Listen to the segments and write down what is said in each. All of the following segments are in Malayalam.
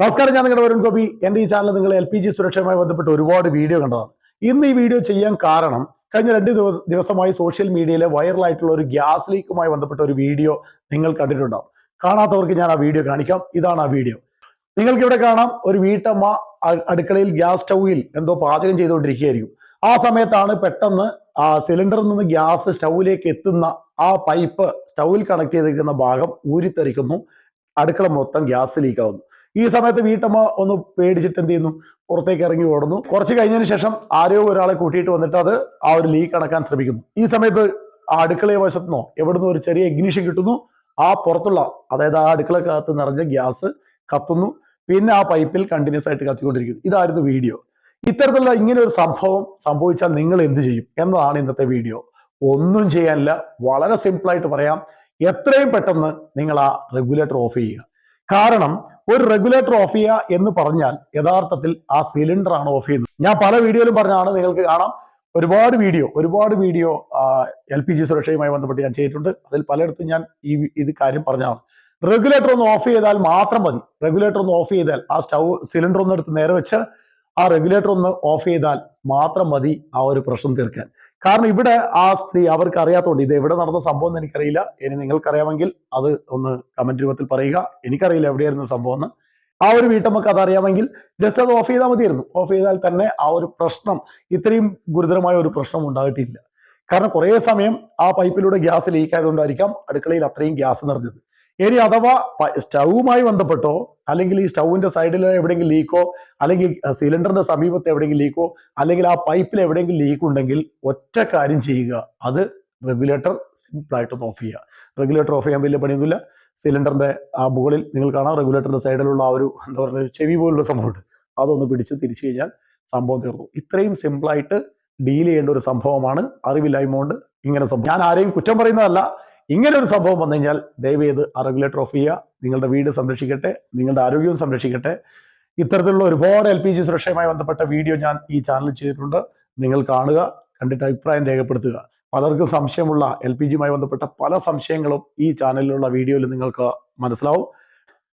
നമസ്കാരം ഞാൻ നിങ്ങളുടെ വരുൺ ഗോപി. എന്റെ ഈ ചാനൽ നിങ്ങൾ എൽ പി ജി സുരക്ഷയുമായി ബന്ധപ്പെട്ട് ഒരുപാട് വീഡിയോ കണ്ടതാണ്. ഇന്ന് ഈ വീഡിയോ ചെയ്യാൻ കാരണം കഴിഞ്ഞ രണ്ട് ദിവസ ദിവസമായി സോഷ്യൽ മീഡിയയിലെ വൈറലായിട്ടുള്ള ഒരു ഗ്യാസ് ലീക്കുമായി ബന്ധപ്പെട്ട ഒരു വീഡിയോ നിങ്ങൾ കണ്ടിട്ടുണ്ടാവും. കാണാത്തവർക്ക് ഞാൻ ആ വീഡിയോ കാണിക്കാം. ഇതാണ് ആ വീഡിയോ നിങ്ങൾക്ക് ഇവിടെ കാണാം ഒരു വീട്ടമ്മ അടുക്കളയിൽ ഗ്യാസ് സ്റ്റൗവിൽ എന്തോ പാചകം ചെയ്തുകൊണ്ടിരിക്കുകയായിരിക്കും. ആ സമയത്താണ് പെട്ടെന്ന് ആ സിലിണ്ടറിൽ നിന്ന് ഗ്യാസ് സ്റ്റൗവിലേക്ക് എത്തുന്ന ആ പൈപ്പ് സ്റ്റൗവിൽ കണക്ട് ചെയ്തിരിക്കുന്ന ഭാഗം ഊരിത്തെറിക്കുന്നു. അടുക്കള മൊത്തം ഗ്യാസ് ലീക്ക് ആവുന്നു. ഈ സമയത്ത് വീട്ടമ്മ ഒന്ന് പേടിച്ചിട്ട് എന്ത് ചെയ്യുന്നു? പുറത്തേക്ക് ഇറങ്ങി ഓടുന്നു. കുറച്ച് കഴിഞ്ഞതിന് ശേഷം ആരോ ഒരാളെ കൂട്ടിയിട്ട് വന്നിട്ട് അത് ആ ഒരു ലീക്ക് അടക്കാൻ ശ്രമിക്കുന്നു. ഈ സമയത്ത് ആ അടുക്കളയെ വശത്തുനിന്നോ എവിടുന്നോ ഒരു ചെറിയ ഇഗ്നിഷൻ കിട്ടുന്നു. ആ പുറത്തുള്ള അതായത് ആ അടുക്കളക്കകത്ത് നിറഞ്ഞ ഗ്യാസ് കത്തുന്നു. പിന്നെ ആ പൈപ്പിൽ കണ്ടിന്യൂസ് ആയിട്ട് കത്തിക്കൊണ്ടിരിക്കുന്നു. ഇതായിരുന്നു വീഡിയോ. ഇത്തരത്തിലുള്ള ഇങ്ങനെ ഒരു സംഭവം സംഭവിച്ചാൽ നിങ്ങൾ എന്ത് ചെയ്യും എന്നതാണ് ഇന്നത്തെ വീഡിയോ. ഒന്നും ചെയ്യാനില്ല. വളരെ സിമ്പിളായിട്ട് പറയാം. എത്രയും പെട്ടെന്ന് നിങ്ങൾ ആ റെഗുലേറ്റർ ഓഫ് ചെയ്യുക. കാരണം ഒരു റെഗുലേറ്റർ ഓഫ് ചെയ്യുക എന്ന് പറഞ്ഞാൽ യഥാർത്ഥത്തിൽ ആ സിലിണ്ടർ ആണ് ഓഫ് ചെയ്യുന്നത്. ഞാൻ പല വീഡിയോയിലും പറഞ്ഞാണ് നിങ്ങൾക്ക് കാണാം. ഒരുപാട് വീഡിയോ ഒരുപാട് വീഡിയോ എൽ പി ജി സുരക്ഷയുമായി ബന്ധപ്പെട്ട് ഞാൻ ചെയ്തിട്ടുണ്ട്. അതിൽ പലയിടത്തും ഞാൻ ഈ ഇത് കാര്യം പറഞ്ഞതാണ്. റെഗുലേറ്റർ ഒന്ന് ഓഫ് ചെയ്താൽ മാത്രം മതി. റെഗുലേറ്റർ ഒന്ന് ഓഫ് ചെയ്താൽ ആ സ്റ്റൗ സിലിണ്ടർ ഒന്ന് എടുത്ത് നേരെ വെച്ച് ആ റെഗുലേറ്റർ ഒന്ന് ഓഫ് ചെയ്താൽ മാത്രം മതി ആ ഒരു പ്രശ്നം തീർക്കാൻ. കാരണം ഇവിടെ ആ സ്ത്രീ അവർക്ക് അറിയാത്തതുകൊണ്ട് ഇത് എവിടെ നടന്ന സംഭവം എന്ന് എനിക്കറിയില്ല. ഇനി നിങ്ങൾക്കറിയാമെങ്കിൽ അത് ഒന്ന് കമന്റ് രൂപത്തിൽ പറയുക. എനിക്കറിയില്ല എവിടെയായിരുന്നു സംഭവം എന്ന്. ആ ഒരു വീട്ടമ്മക്ക് അറിയാമെങ്കിൽ ജസ്റ്റ് അത് ഓഫ് ചെയ്താൽ മതിയായിരുന്നു. ഓഫ് ചെയ്താൽ തന്നെ ആ ഒരു പ്രശ്നം ഇത്രയും ഗുരുതരമായ ഒരു പ്രശ്നം ഉണ്ടായിട്ടില്ല. കാരണം കുറേ സമയം ആ പൈപ്പിലൂടെ ഗ്യാസ് ലീക്ക് ആയതുകൊണ്ടായിരിക്കാം അടുക്കളയിൽ അത്രയും ഗ്യാസ് നിറഞ്ഞത്. ഇനി അഥവാ സ്റ്റൗവുമായി ബന്ധപ്പെട്ടോ അല്ലെങ്കിൽ ഈ സ്റ്റൗവിന്റെ സൈഡിൽ എവിടെയെങ്കിലും ലീക്കോ അല്ലെങ്കിൽ സിലിണ്ടറിന്റെ സമീപത്ത് എവിടെയെങ്കിലും ലീക്കോ അല്ലെങ്കിൽ ആ പൈപ്പിൽ എവിടെയെങ്കിലും ലീക്ക് ഉണ്ടെങ്കിൽ ഒറ്റ കാര്യം ചെയ്യുക. അത് റെഗുലേറ്റർ സിമ്പിൾ ആയിട്ട് ഓഫ് ചെയ്യുക. റെഗുലേറ്റർ ഓഫ് ചെയ്യാൻ വലിയ പണിയൊന്നുമില്ല. സിലിണ്ടറിന്റെ ആ മുകളിൽ നിങ്ങൾ കാണാം റെഗുലേറ്ററിന്റെ സൈഡിലുള്ള ആ ഒരു എന്താ പറയുക ചെവി പോലുള്ള സംഭവമുണ്ട്. അതൊന്ന് പിടിച്ച് തിരിച്ചു കഴിഞ്ഞാൽ സംഭവം തീർന്നു. ഇത്രയും സിമ്പിളായിട്ട് ഡീൽ ചെയ്യേണ്ട ഒരു സംഭവമാണ് അറിവില്ലായ്മ കൊണ്ട് ഇങ്ങനെ സംഭവം. ഞാൻ ആരെയും കുറ്റം പറയുന്നതല്ല. ഇങ്ങനെ ഒരു സംഭവം വന്നു കഴിഞ്ഞാൽ ദയവേത് ആ റെഗുലേറ്റർ ഓഫ് ചെയ്യുക. നിങ്ങളുടെ വീട് സംരക്ഷിക്കട്ടെ. നിങ്ങളുടെ ആരോഗ്യവും സംരക്ഷിക്കട്ടെ. ഇത്തരത്തിലുള്ള ഒരുപാട് എൽ പി ജി സുരക്ഷയുമായി ബന്ധപ്പെട്ട വീഡിയോ ഞാൻ ഈ ചാനലിൽ ചെയ്തിട്ടുണ്ട്. നിങ്ങൾ കാണുക കണ്ടിട്ട് അഭിപ്രായം രേഖപ്പെടുത്തുക. പലർക്കും സംശയമുള്ള എൽ പി ജിയുമായി ബന്ധപ്പെട്ട പല സംശയങ്ങളും ഈ ചാനലിലുള്ള വീഡിയോയിൽ നിങ്ങൾക്ക് മനസ്സിലാവും.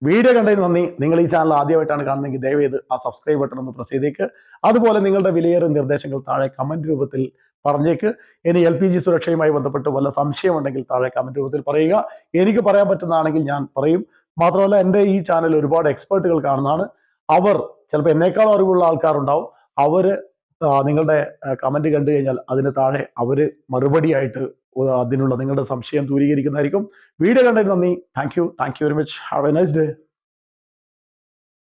വീഡിയോ കണ്ടതിന് നന്ദി. നിങ്ങൾ ഈ ചാനൽ ആദ്യമായിട്ടാണ് കാണുന്നതെങ്കിൽ ദയവേത് ആ സബ്സ്ക്രൈബ് ബട്ടൺ ഒന്ന് പ്രസ് ചെയ്തേക്ക്. അതുപോലെ നിങ്ങളുടെ വിലയേറിയ നിർദ്ദേശങ്ങൾ താഴെ കമന്റ് രൂപത്തിൽ പറഞ്ഞേക്ക്. ഇനി എൽ പി ജി സുരക്ഷയുമായി ബന്ധപ്പെട്ട് വല്ല സംശയമുണ്ടെങ്കിൽ താഴെ കമന്റ് രൂപത്തിൽ പറയുക. എനിക്ക് പറയാൻ പറ്റുന്നതാണെങ്കിൽ ഞാൻ പറയും. മാത്രമല്ല എന്റെ ഈ ചാനൽ ഒരുപാട് എക്സ്പേർട്ടുകൾ കാണുന്നതാണ്. അവർ ചിലപ്പോൾ എന്നേക്കാൾ അറിവുള്ള ആൾക്കാരുണ്ടാവും. അവർ നിങ്ങളുടെ കമന്റ് കണ്ടു കഴിഞ്ഞാൽ അതിന് താഴെ അവർ മറുപടിയായിട്ട് അതിനുള്ള നിങ്ങളുടെ സംശയം ദൂരീകരിക്കുന്നതായിരിക്കും. വീഡിയോ കണ്ടതിന് നന്ദി. Thank you thank you very much have a nice day